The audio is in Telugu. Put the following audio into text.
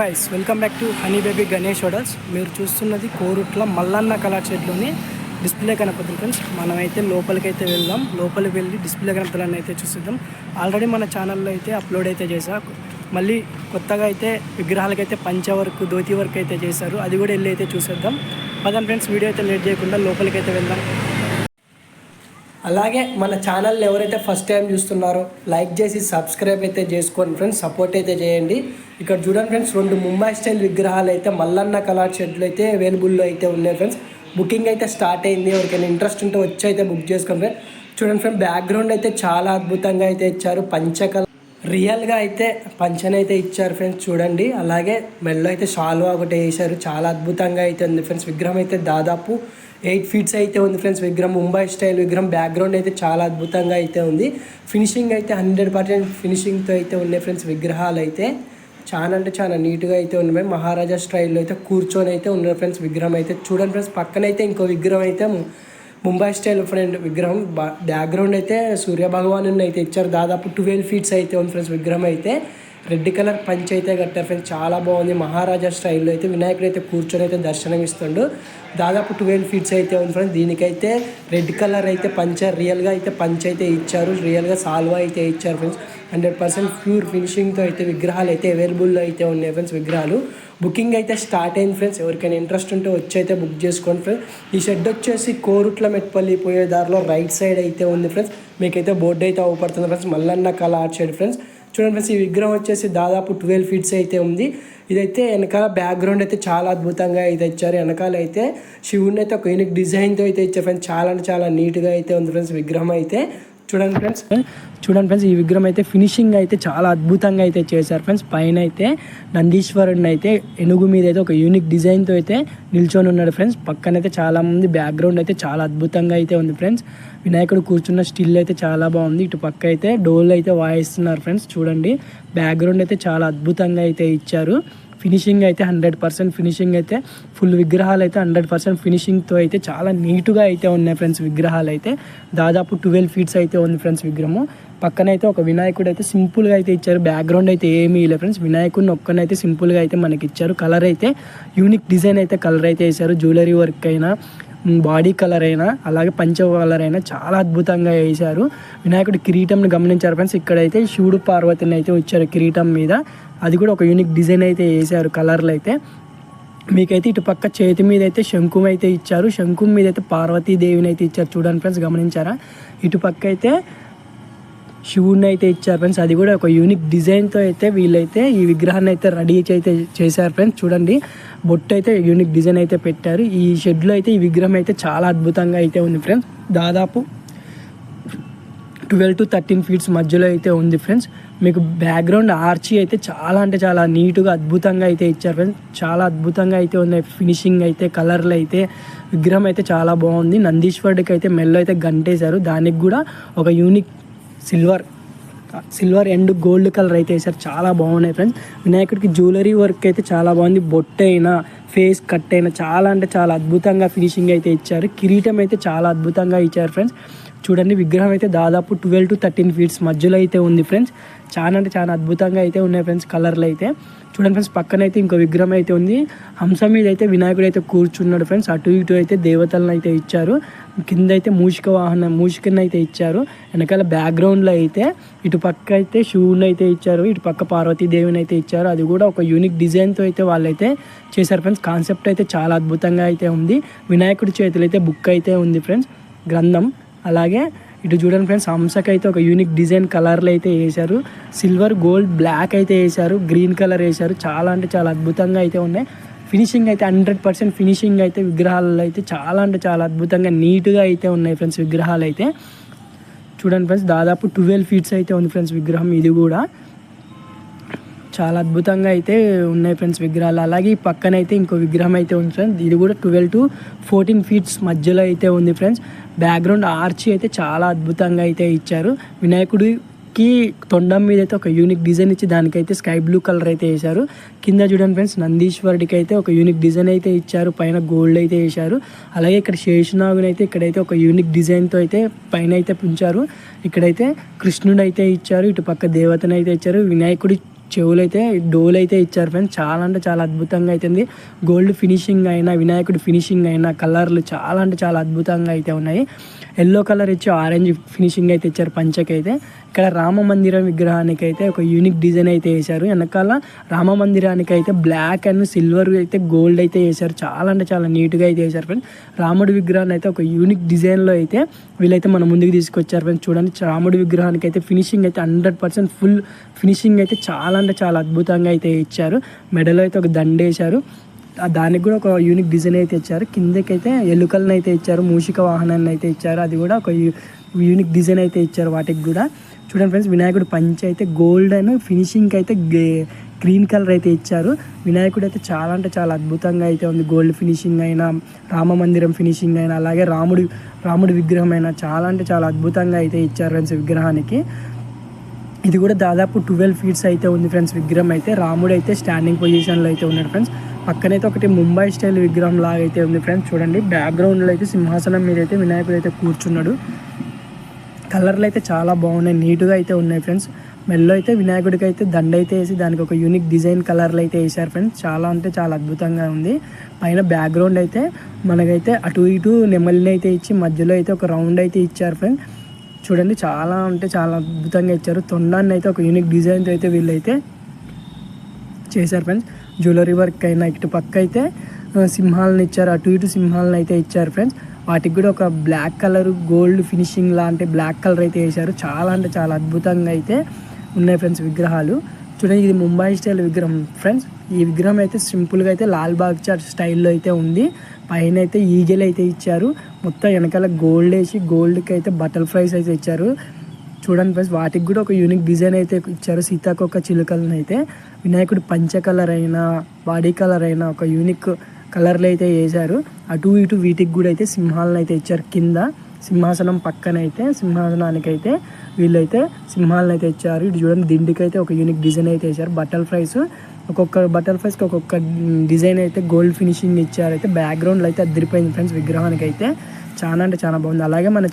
Guys welcome back to Honey Baby Ganesh hotels మీరు చూస్తున్నది కోరుట్ల మల్లన్న కళా షెడ్లోని డిస్ప్లే కనపడుతుంది ఫ్రెండ్స్ మనమైతే లోపలికి అయితే వెళ్దాం. లోపలికి వెళ్ళి డిస్ప్లే కనపడాలని అయితే చూసిద్దాం. ఆల్రెడీ మన ఛానల్లో అయితే అప్లోడ్ అయితే చేశా. మళ్ళీ కొత్తగా అయితే విగ్రహాలకైతే పంచ వర్క్ ధోతి వర్క్ అయితే చేశారు. అది కూడా వెళ్ళి అయితే చూసేద్దాం. పదండి ఫ్రెండ్స్ వీడియో అయితే లేట్ చేయకుండా లోపలికి అయితే వెళ్దాం. అలాగే మన ఛానల్ని ఎవరైతే ఫస్ట్ టైం చూస్తున్నారో లైక్ చేసి సబ్స్క్రైబ్ అయితే చేసుకోండి ఫ్రెండ్స్ సపోర్ట్ అయితే చేయండి. ఇక్కడ చూడండి ఫ్రెండ్స్ రెండు ముంబై స్టైల్ విగ్రహాలు అయితే మల్లన్న కళా షెడ్లు అయితే అవైలబుల్లో అయితే ఉన్నాయి ఫ్రెండ్స్. బుకింగ్ అయితే స్టార్ట్ అయింది. ఎవరికైనా ఇంట్రెస్ట్ ఉంటే వచ్చి అయితే బుక్ చేసుకోండి ఫ్రెండ్స్. చూడండి ఫ్రెండ్ బ్యాక్గ్రౌండ్ అయితే చాలా అద్భుతంగా అయితే ఇచ్చారు. పంచకల రియల్గా అయితే పంచన అయితే ఇచ్చారు ఫ్రెండ్స్ చూడండి. అలాగే మెల్లో అయితే షాల్వా ఒకటి వేసారు చాలా అద్భుతంగా అయితే ఉంది ఫ్రెండ్స్. విగ్రహం అయితే దాదాపు ఎయిట్ ఫీట్స్ అయితే ఉంది ఫ్రెండ్స్. విగ్రహం ముంబై స్టైల్ విగ్రహం బ్యాక్గ్రౌండ్ అయితే చాలా అద్భుతంగా అయితే ఉంది. ఫినిషింగ్ అయితే హండ్రెడ్ పర్సెంట్ ఫినిషింగ్తో అయితే ఉన్నాయి ఫ్రెండ్స్. విగ్రహాలు అయితే చాలా అంటే చాలా నీట్గా అయితే ఉన్నాయి. మహారాజా స్టైల్లో అయితే కూర్చొని అయితే ఉన్నారు ఫ్రెండ్స్ విగ్రహం అయితే చూడండి ఫ్రెండ్స్ పక్కన అయితే ఇంకో విగ్రహం అయితే ముంబై స్టైల్ ఫ్రెండ్ విగ్రహం. బ్యాక్గ్రౌండ్ అయితే సూర్య భగవాను అయితే ఇచ్చారు. దాదాపు ట్వెల్వ్ ఫీట్స్ అయితే ఉంది ఫ్రెండ్స్ విగ్రహం అయితే. రెడ్ కలర్ పంచ్ అయితే కట్టారు ఫ్రెండ్స్ చాలా బాగుంది. మహారాజా స్టైల్లో అయితే వినాయకుడు అయితే కూర్చొని అయితే దర్శనం ఇస్తుండు దాదాపు ట్వెల్వ్ ఫీట్స్ అయితే ఉంది ఫ్రెండ్స్ దీనికైతే రెడ్ కలర్ అయితే పంచ రియల్గా అయితే పంచ్ అయితే ఇచ్చారు. రియల్గా సాల్వా అయితే ఇచ్చారు ఫ్రెండ్స్ హండ్రెడ్ పర్సెంట్ ప్యూర్ ఫినిషింగ్తో అయితే విగ్రహాలు అయితే అవైలబుల్లో అయితే ఉన్నాయి ఫ్రెండ్స్ విగ్రహాలు. బుకింగ్ అయితే స్టార్ట్ అయింది ఫ్రెండ్స్ ఎవరికైనా ఇంట్రెస్ట్ ఉంటే వచ్చి అయితే బుక్ చేసుకోండి ఫ్రెండ్స్ ఈ షెడ్ వచ్చేసి కోరుట్ల మెట్పల్లి పోయే దారిలో రైట్ సైడ్ అయితే ఉంది ఫ్రెండ్స్ మీకైతే బోర్డు అయితే అవపడుతుంది ఫ్రెండ్స్ మల్లన్న కళ ఆర్ట్ సైడ్ ఫ్రెండ్స్ చూడండి ఫ్రెండ్స్ ఈ విగ్రహం వచ్చేసి దాదాపు ట్వెల్వ్ ఫీట్స్ అయితే ఉంది. ఇదైతే వెనకాల బ్యాక్గ్రౌండ్ అయితే చాలా అద్భుతంగా అయితే ఇచ్చారు. వెనకాల అయితే శివుడిని అయితే ఒక యూనిక్ డిజైన్తో అయితే ఇచ్చారు. ఫ్రెండ్స్ చాలా అంటే చాలా నీట్గా అయితే ఉంది ఫ్రెండ్స్ విగ్రహం అయితే. చూడండి ఫ్రెండ్స్. చూడండి ఫ్రెండ్స్ ఈ విగ్రహం అయితే ఫినిషింగ్ అయితే చాలా అద్భుతంగా అయితే చేశారు ఫ్రెండ్స్. పైన అయితే నందీశ్వరుడిని అయితే ఎనుగు మీద అయితే ఒక యూనిక్ డిజైన్తో అయితే నిల్చొని ఉన్నాడు ఫ్రెండ్స్. పక్కన అయితే చాలా మంది బ్యాక్గ్రౌండ్ అయితే చాలా అద్భుతంగా అయితే ఉంది ఫ్రెండ్స్. వినాయకుడు కూర్చున్న స్టిల్ అయితే చాలా బాగుంది. ఇటు పక్క అయితే డోల్ అయితే వాయిస్తున్నారు ఫ్రెండ్స్. చూడండి. బ్యాక్గ్రౌండ్ అయితే చాలా అద్భుతంగా అయితే ఇచ్చారు. ఫినిషింగ్ అయితే హండ్రెడ్ పర్సెంట్ ఫినిషింగ్ అయితే ఫుల్ విగ్రహాలు అయితే హండ్రెడ్ పర్సెంట్ ఫినిషింగ్తో అయితే చాలా నీట్గా అయితే ఉన్నాయి ఫ్రెండ్స్ విగ్రహాలు అయితే. దాదాపు ట్వెల్వ్ ఫీట్స్ అయితే ఉంది ఫ్రెండ్స్ విగ్రహము. పక్కన అయితే ఒక వినాయకుడు అయితే సింపుల్గా అయితే ఇచ్చారు. బ్యాక్గ్రౌండ్ అయితే ఏమీ లేదు ఫ్రెండ్స్. వినాయకుడిని ఒక్కనైతే సింపుల్గా అయితే మనకి ఇచ్చారు. కలర్ అయితే యూనిక్ డిజైన్ అయితే కలర్ అయితే వేశారు. జ్యువెలరీ వర్క్ అయినా బాడీ కలర్ అయినా అలాగే పంచ కలర్ అయినా చాలా అద్భుతంగా వేశారు. వినాయకుడి కిరీటంను గమనించారు ఫ్రెండ్స్ ఇక్కడైతే శివుడు పార్వతిని అయితే ఇచ్చారు కిరీటం మీద. అది కూడా ఒక యూనిక్ డిజైన్ అయితే వేశారు కలర్లు అయితే. మీకైతే ఇటు పక్క చేతి మీద అయితే శంకుం అయితే ఇచ్చారు. శంకుం మీద అయితే పార్వతీదేవిని అయితే ఇచ్చారు. చూడండి ఫ్రెండ్స్ గమనించారా? ఇటు పక్క అయితే శివుడిని అయితే ఇచ్చారు ఫ్రెండ్స్. అది కూడా ఒక యూనిక్ డిజైన్తో అయితే వీళ్ళైతే ఈ విగ్రహాన్ని అయితే రెడీ అయితే చేశారు ఫ్రెండ్స్. చూడండి బొట్టు అయితే యూనిక్ డిజైన్ అయితే పెట్టారు. ఈ షెడ్లో అయితే ఈ విగ్రహం అయితే చాలా అద్భుతంగా అయితే ఉంది ఫ్రెండ్స్. దాదాపు ట్వెల్వ్ టు థర్టీన్ ఫీట్స్ మధ్యలో అయితే ఉంది ఫ్రెండ్స్. మీకు బ్యాక్గ్రౌండ్ ఆర్చి అయితే చాలా అంటే చాలా నీట్గా అద్భుతంగా అయితే ఇచ్చారు ఫ్రెండ్స్. చాలా అద్భుతంగా అయితే ఉన్నాయి. ఫినిషింగ్ అయితే కలర్లు అయితే. విగ్రహం అయితే చాలా బాగుంది. నందీశ్వరుడికి అయితే మెల్లో అయితే గంటేశారు. దానికి కూడా ఒక unique silver silver and gold colour అయితే వేసారు చాలా బాగున్నాయి ఫ్రెండ్స్ వినాయకుడికి జ్యువెలరీ వర్క్ అయితే చాలా బాగుంది. బొట్టు అయినా ఫేస్ కట్ అయినా చాలా అంటే చాలా అద్భుతంగా ఫినిషింగ్ అయితే ఇచ్చారు. కిరీటం అయితే చాలా అద్భుతంగా ఇచ్చారు ఫ్రెండ్స్ చూడండి విగ్రహం అయితే దాదాపు ట్వెల్వ్ టు థర్టీన్ ఫీట్స్ మధ్యలో అయితే ఉంది ఫ్రెండ్స్ చాలా అంటే చాలా అద్భుతంగా అయితే ఉన్నాయి ఫ్రెండ్స్ కలర్లు అయితే. చూడండి ఫ్రెండ్స్ పక్కన అయితే ఇంకో విగ్రహం అయితే ఉంది. హంస మీద అయితే వినాయకుడు అయితే కూర్చున్నాడు ఫ్రెండ్స్ అటు ఇటు అయితే దేవతలను అయితే ఇచ్చారు. కింద అయితే మూషిక వాహనం మూషికని అయితే ఇచ్చారు. వెనకాల బ్యాక్గ్రౌండ్లో అయితే ఇటు పక్క అయితే శివుని అయితే ఇచ్చారు. ఇటు పక్క పార్వతీదేవిని అయితే ఇచ్చారు. అది కూడా ఒక యూనిక్ డిజైన్తో అయితే వాళ్ళైతే చేశారు ఫ్రెండ్స్ కాన్సెప్ట్ అయితే చాలా అద్భుతంగా అయితే ఉంది. వినాయకుడి చేతులు అయితే బుక్ అయితే ఉంది ఫ్రెండ్స్ గ్రంథం అలాగే ఇటు చూడండి ఫ్రెండ్స్ హంసకి అయితే ఒక యూనిక్ డిజైన్ కలర్లు అయితే వేశారు. సిల్వర్ గోల్డ్ బ్లాక్ అయితే వేశారు. గ్రీన్ కలర్ వేశారు. చాలా అంటే చాలా అద్భుతంగా అయితే ఉన్నాయి. ఫినిషింగ్ అయితే హండ్రెడ్ పర్సెంట్ ఫినిషింగ్ అయితే విగ్రహాలలో అయితే చాలా అంటే చాలా అద్భుతంగా నీట్గా అయితే ఉన్నాయి ఫ్రెండ్స్ విగ్రహాలు అయితే. చూడండి ఫ్రెండ్స్ దాదాపు ట్వెల్వ్ ఫీట్స్ అయితే ఉంది ఫ్రెండ్స్ విగ్రహం ఇది కూడా. చాలా అద్భుతంగా అయితే ఉన్నాయి ఫ్రెండ్స్ విగ్రహాలు. అలాగే ఈ పక్కన అయితే ఇంకో విగ్రహం అయితే ఉంది ఫ్రెండ్స్ ఇది కూడా ట్వెల్వ్ టు ఫోర్టీన్ ఫీట్స్ మధ్యలో అయితే ఉంది ఫ్రెండ్స్ బ్యాక్గ్రౌండ్ ఆర్చి అయితే చాలా అద్భుతంగా అయితే ఇచ్చారు. వినాయకుడికి తొండం మీద అయితే ఒక యూనిక్ డిజైన్ ఇచ్చి దానికైతే స్కై బ్లూ కలర్ అయితే వేశారు. కింద చూడండి ఫ్రెండ్స్ నందీశ్వరుడికి అయితే ఒక యూనిక్ డిజైన్ అయితే ఇచ్చారు. పైన గోల్డ్ అయితే వేశారు. అలాగే ఇక్కడ శేషనాగుని అయితే ఇక్కడైతే ఒక యూనిక్ డిజైన్తో అయితే పైన అయితే పుంచారు. ఇక్కడైతే కృష్ణుడు అయితే ఇచ్చారు. ఇటు పక్క దేవతను అయితే ఇచ్చారు. వినాయకుడి చెవులు అయితే డోల్ అయితే ఇచ్చారు ఫ్రెండ్స్ చాలా అంటే చాలా అద్భుతంగా అవుతుంది గోల్డ్ ఫినిషింగ్ అయినా వినాయకుడి ఫినిషింగ్ అయినా కలర్లు చాలా అంటే చాలా అద్భుతంగా అయితే ఉన్నాయి. ఎల్లో కలర్ ఇచ్చి ఆరెంజ్ ఫినిషింగ్ అయితే ఇచ్చారు పంచకైతే. ఇక్కడ రామ మందిరం విగ్రహానికి అయితే ఒక యూనిక్ డిజైన్ అయితే వేశారు. వెనకాల రామ మందిరానికి అయితే బ్లాక్ అండ్ సిల్వర్ అయితే గోల్డ్ అయితే వేశారు. చాలా అంటే చాలా నీట్గా అయితే వేశారు ఫ్రెండ్స్ రాముడి విగ్రహాన్ని అయితే ఒక యూనిక్ డిజైన్లో అయితే వీళ్ళైతే మన ముందుకు తీసుకొచ్చారు ఫ్రెండ్స్ చూడండి రాముడి విగ్రహానికి అయితే ఫినిషింగ్ అయితే హండ్రెడ్ పర్సెంట్ ఫుల్ ఫినిషింగ్ అయితే చాలా అంటే చాలా అద్భుతంగా అయితే ఇచ్చారు. మెడలో అయితే ఒక దండేశారు దానికి కూడా ఒక యూనిక్ డిజైన్ అయితే ఇచ్చారు. కిందకైతే ఎలుకలను అయితే ఇచ్చారు మూషిక వాహనాన్ని అయితే ఇచ్చారు. అది కూడా ఒక యూ- యూనిక్ డిజైన్ అయితే ఇచ్చారు వాటికి కూడా. చూడండి ఫ్రెండ్స్ వినాయకుడు పంచ్ అయితే గోల్డ్ అండ్ ఫినిషింగ్ అయితే గే- గ్రీన్ కలర్ అయితే ఇచ్చారు. వినాయకుడు అయితే చాలా అంటే చాలా అద్భుతంగా అయితే ఉంది. గోల్డ్ ఫినిషింగ్ అయినా రామ మందిరం ఫినిషింగ్ అయినా అలాగే రాముడి రాముడి విగ్రహం అయినా చాలా అంటే చాలా అద్భుతంగా అయితే ఇచ్చారు ఫ్రెండ్స్ విగ్రహానికి. ఇది కూడా దాదాపు ట్వెల్వ్ ఫీట్స్ అయితే ఉంది ఫ్రెండ్స్ విగ్రహం అయితే. రాముడు అయితే స్టాండింగ్ పొజిషన్లో అయితే ఉన్నాడు ఫ్రెండ్స్ పక్కనైతే ఒకటి ముంబై స్టైల్ విగ్రహం లాగా అయితే ఉంది ఫ్రెండ్స్. చూడండి బ్యాక్గ్రౌండ్లో అయితే సింహాసనం మీద అయితే వినాయకుడు అయితే కూర్చున్నాడు. కలర్లు అయితే చాలా బాగున్నాయి నీట్గా అయితే ఉన్నాయి ఫ్రెండ్స్. మెల్లో అయితే వినాయకుడికి అయితే దండ అయితే వేసి దానికి ఒక యూనిక్ డిజైన్ కలర్లు అయితే వేసారు ఫ్రెండ్స్. చాలా అంటే చాలా అద్భుతంగా ఉంది. పైన బ్యాక్గ్రౌండ్ అయితే మనకైతే అటు ఇటు నెమలిని అయితే ఇచ్చి మధ్యలో అయితే ఒక రౌండ్ అయితే ఇచ్చారు ఫ్రెండ్స్. చూడండి చాలా అంటే చాలా అద్భుతంగా ఇచ్చారు. తొండాన్ని అయితే ఒక యూనిక్ డిజైన్తో అయితే వీళ్ళైతే చేశారు ఫ్రెండ్స్. జ్యువెలరీ వర్క్ అయినా ఇటు పక్క అయితే సింహాలను ఇచ్చారు. అటు ఇటు సింహాలను అయితే ఇచ్చారు ఫ్రెండ్స్. వాటికి కూడా ఒక బ్లాక్ కలర్ గోల్డ్ ఫినిషింగ్ లాంటి బ్లాక్ కలర్ అయితే వేశారు. చాలా అంటే చాలా అద్భుతంగా అయితే ఉన్నాయి ఫ్రెండ్స్ విగ్రహాలు. చూడండి ఇది ముంబై స్టైల్ విగ్రహం ఫ్రెండ్స్. ఈ విగ్రహం అయితే సింపుల్గా అయితే లాల్ బాగ్ చాట్ స్టైల్లో అయితే ఉంది. పైన అయితే ఈగలు అయితే ఇచ్చారు. మొత్తం వెనకాల గోల్డ్ వేసి గోల్డ్కి అయితే బటర్ ఫ్రైస్ అయితే ఇచ్చారు. చూడండి ఫ్రెండ్స్ వాటికి కూడా ఒక యూనిక్ డిజైన్ అయితే ఇచ్చారు. సీతాకొక చిలుకలను అయితే వినాయకుడు పంచ కలర్ అయినా బాడీ కలర్ అయినా ఒక యూనిక్ కలర్లు అయితే వేశారు. అటు ఇటు వీటికి కూడా అయితే సింహాలను అయితే ఇచ్చారు. కింద సింహాసనం పక్కన అయితే సింహాసనానికి అయితే వీళ్ళైతే సింహాలను అయితే ఇచ్చారు. ఇటు చూడండి దిండికి అయితే ఒక యూనిక్ డిజైన్ అయితే వేశారు. బటర్ ఫ్రైస్ ఒక్కొక్క బటర్ ఫ్రైస్కి ఒక్కొక్క డిజైన్ అయితే గోల్డ్ ఫినిషింగ్ ఇచ్చారు. అయితే బ్యాక్గ్రౌండ్లో అయితే అదిరిపోయింది ఫ్రెండ్స్ విగ్రహానికి అయితే చాలా అంటే చాలా బాగుంది. అలాగే మన